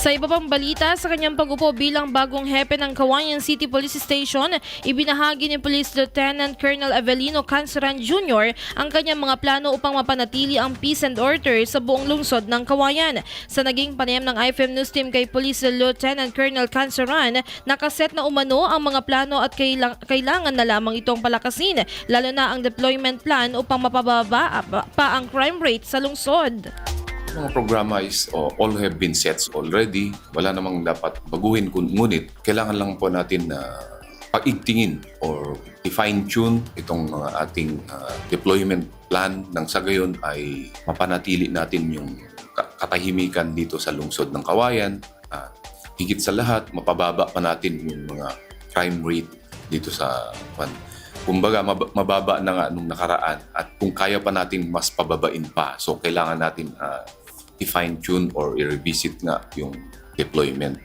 Sa iba pang balita, sa kanyang pag-upo bilang bagong hepe ng Kawayan City Police Station, ibinahagi ni Police Lieutenant Colonel Avelino Canceran Jr. ang kanyang mga plano upang mapanatili ang peace and order sa buong lungsod ng Kawayan. Sa naging panayam ng IFM News Team kay Police Lieutenant Colonel Canceran, nakaset na umano ang mga plano at kailang- kailangan na lamang itong palakasin, lalo na ang deployment plan upang mapababa pa ang crime rate sa lungsod. Mga programa is oh, all have been set already. Wala namang dapat baguhin. Ngunit, kailangan lang po natin na pag-igtingin or i-fine-tune itong mga ating ah, deployment plan nang sa gayon ay mapanatili natin yung ka- katahimikan dito sa lungsod ng Kawayan. At higit sa lahat, mapababa pa natin yung mga crime rate dito sa kwan. Kumbaga, mab- mababa na nga nung nakaraan at kung kaya pa natin mas pababain pa. So, kailangan natin ah, i-fine-tune or i-revisit nga yung deployment.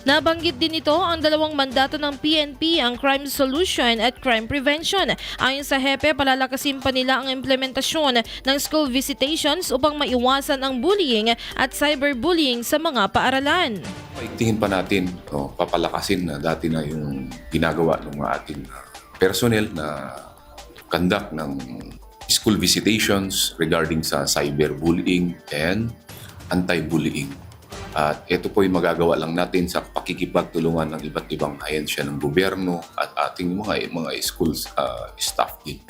Nabanggit din ito ang dalawang mandato ng PNP, ang Crime Solution at Crime Prevention. Ayon sa HEPE, palalakasin pa nila ang implementasyon ng school visitations upang maiwasan ang bullying at cyberbullying sa mga paaralan. Paigtingin pa natin, o papalakasin na dati na yung ginagawa ng mga ating personnel na conduct ng school visitations regarding sa cyberbullying and anti-bullying. At ito po yung magagawa lang natin sa pakikipagtulungan ng iba't ibang ahensya ng gobyerno at ating mga mga schools ah, staff din.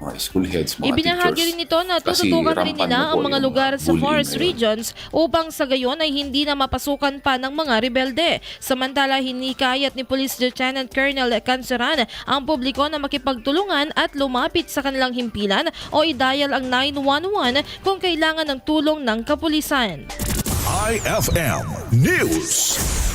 Mga school heads, mga Ibinahagi teachers. rin nito na tututukan rin nila ang mga lugar sa forest ngayon. regions upang sa gayon ay hindi na mapasukan pa ng mga rebelde. Samantala, hinikayat ni Police Lieutenant Colonel Canceran ang publiko na makipagtulungan at lumapit sa kanilang himpilan o i-dial ang 911 kung kailangan ng tulong ng kapulisan. IFM News.